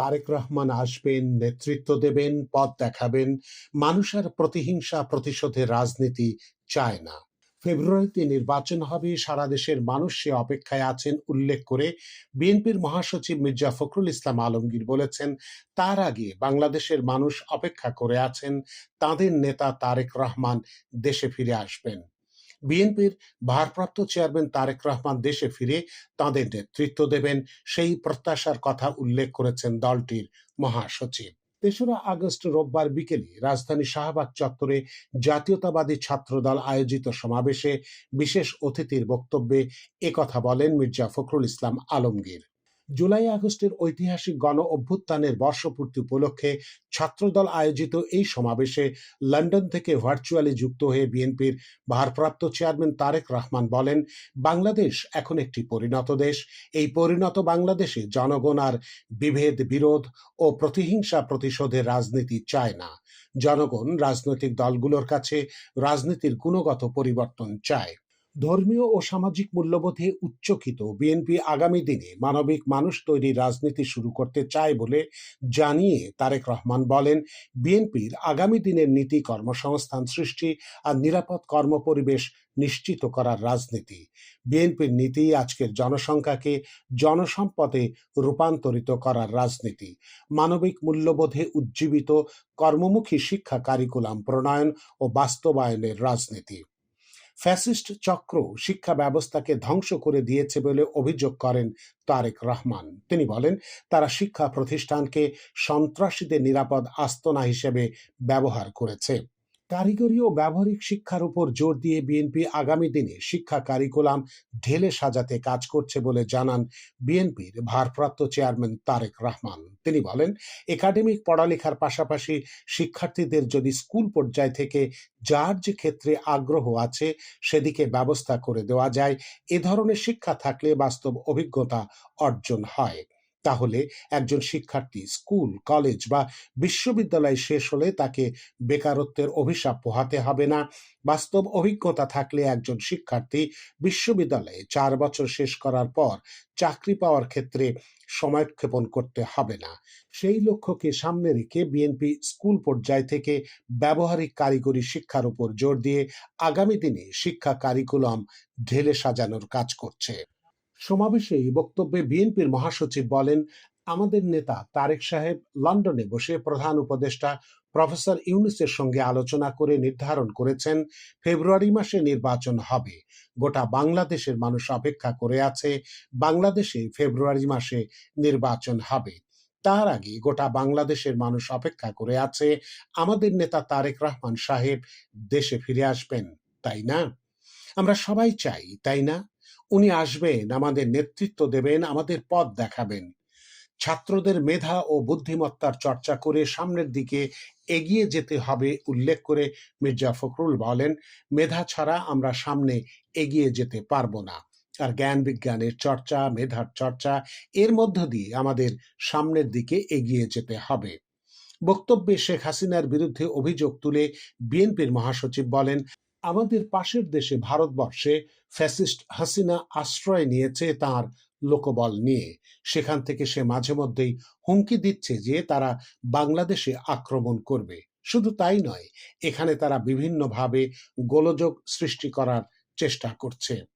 তারেক রহমান আসবেন, নেতৃত্ব দেবেন, পথ দেখাবেন, মানুষ আর প্রতিহিংসা প্রতিশোধের রাজনীতি চায় না। ফেব্রুয়ারিতে নির্বাচন হবে, সারা দেশের মানুষ সে অপেক্ষায় আছেন, উল্লেখ করে বিএনপির মহাসচিব মির্জা ফখরুল ইসলাম আলমগীর বলেছেন, তার আগে বাংলাদেশের মানুষ অপেক্ষা করে আছেন, তাদের নেতা তারেক রহমান দেশে ফিরে আসবেন। বিএনপির ভারপ্রাপ্ত চেয়ারম্যান তারেক রহমান দেশে ফিরে তাদের নেতৃত্ব দেবেন সেই প্রত্যাশার কথা উল্লেখ করেছেন দলটির মহাসচিব। তেসরা আগস্ট রোববার বিকেলে রাজধানী শাহবাগ চত্বরে জাতীয়তাবাদী ছাত্রদল আয়োজিত সমাবেশে বিশেষ অতিথির বক্তব্যে একথা বলেন মির্জা ফখরুল ইসলাম আলমগীর। জুলাই আগস্টের ঐতিহাসিক গণ অভ্যুত্থানের বর্ষপূর্তি উপলক্ষে ছাত্রদল আয়োজিত এই সমাবেশে লন্ডন থেকে ভার্চুয়ালি যুক্ত হয়ে বিএনপির ভারপ্রাপ্ত চেয়ারম্যান তারেক রহমান বলেন, বাংলাদেশ এখন একটি পরিণত দেশ। এই পরিণত বাংলাদেশে জনগণ আর বিভেদ, বিরোধ ও প্রতিহিংসা প্রতিশোধের রাজনীতি চায় না। জনগণ রাজনৈতিক দলগুলোর কাছে রাজনীতির গুণগত পরিবর্তন চায়। ধর্মীয় ও সামাজিক মূল্যবোধে উচ্চকিত বিএনপি আগামী দিনে মানবিক মানুষ তৈরির রাজনীতি শুরু করতে চায় বলে জানিয়ে তারেক রহমান বলেন বিএনপির আগামী দিনের নীতি কর্মসংস্থান সৃষ্টি আর নিরাপদ কর্মপরিবেশ নিশ্চিত করার রাজনীতি। বিএনপির নীতি আজকের জনসংখ্যাকে জনসম্পদে রূপান্তরিত করার রাজনীতি। মানবিক মূল্যবোধে উজ্জীবিত কর্মমুখী শিক্ষা কারিকুলাম প্রণয়ন ও বাস্তবায়নের রাজনীতি। ফ্যাসিস্ট চক্র শিক্ষা ব্যবস্থাকে ধ্বংস করে দিয়েছে বলে অভিযোগ করেন তারেক রহমান। তিনি বলেন, তারা শিক্ষা প্রতিষ্ঠানকে সন্ত্রাসীদের নিরাপদ আস্তনা হিসেবে ব্যবহার করেছে। কারিগরি ও ব্যবহারিক শিক্ষার উপর জোর দিয়ে বিএনপি আগামী দিনে শিক্ষা কারিকুলাম ঢেলে সাজাতে কাজ করছে বলে জানান বিএনপির ভারপ্রাপ্ত চেয়ারম্যান তারেক রহমান। তিনি বলেন, একাডেমিক পড়ালেখার পাশাপাশি শিক্ষার্থীদের যদি স্কুল পর্যায় থেকে যার যে ক্ষেত্রে আগ্রহ আছে সেদিকে ব্যবস্থা করে দেওয়া যায়, এ ধরনের শিক্ষা থাকলে বাস্তব অভিজ্ঞতা অর্জন হয়। তাহলে একজন শিক্ষার্থী স্কুল, কলেজ বা বিশ্ববিদ্যালয় শেষ হলে তাকে বেকারত্বের অভিশাপ পোহাতে হবে না। বাস্তব অভিজ্ঞতা থাকলে একজন শিক্ষার্থী বিশ্ববিদ্যালয়ে চার বছর শেষ করার পর চাকরি পাওয়ার ক্ষেত্রে সময়ক্ষেপণ করতে হবে না। সেই লক্ষ্যকে সামনে রেখে বিএনপি স্কুল পর্যায় থেকে ব্যবহারিক কারিগরি শিক্ষার উপর জোর দিয়ে আগামী দিনে শিক্ষা কারিকুলাম ঢেলে সাজানোর কাজ করছে। সমাবেশে বক্তব্যে বিএনপির মহাসচিব বলেন, আমাদের নেতা তারেক সাহেব লন্ডনে বসে প্রধান উপদেষ্টা প্রফেসর ইউনুসের সঙ্গে আলোচনা করে নির্ধারণ করেছেন, ফেব্রুয়ারি মাসে নির্বাচন হবে। গোটা বাংলাদেশের মানুষ অপেক্ষা করে আছে, বাংলাদেশে ফেব্রুয়ারি মাসে নির্বাচন হবে। তার আগে গোটা বাংলাদেশের মানুষ অপেক্ষা করে আছে, আমাদের নেতা তারেক রহমান সাহেব দেশে ফিরে আসবেন, তাই না? আমরা সবাই চাই, তাই না? উনি আসবেন, আমাদের নেতৃত্ব দেবেন, আমাদের পথ দেখাবেন। ছাত্রদের মেধা ও বুদ্ধিমত্তার চর্চা করে সামনের দিকে এগিয়ে যেতে হবে, উল্লেখ করে মির্জা ফখরুল বলেন, মেধা ছাড়া আমরা সামনে এগিয়ে যেতে পারব না। আর জ্ঞান বিজ্ঞানের চর্চা, মেধার চর্চা, এর মধ্য দিয়ে আমাদের সামনের দিকে এগিয়ে যেতে হবে। বক্তব্যে শেখ হাসিনার বিরুদ্ধে অভিযোগ তুলে বিএনপির মহাসচিব বলেন আমাদের পাশের দেশে ভারতবর্ষে ফ্যাসিস্ট হাসিনা আশ্রয় নিয়েছে তার লোকবল নিয়ে। সেখান থেকে সে মাঝে মধ্যেই হুমকি দিচ্ছে যে তারা বাংলাদেশে আক্রমণ করবে। শুধু তাই নয়, এখানে তারা বিভিন্নভাবে গোলযোগ সৃষ্টি করার চেষ্টা করছে।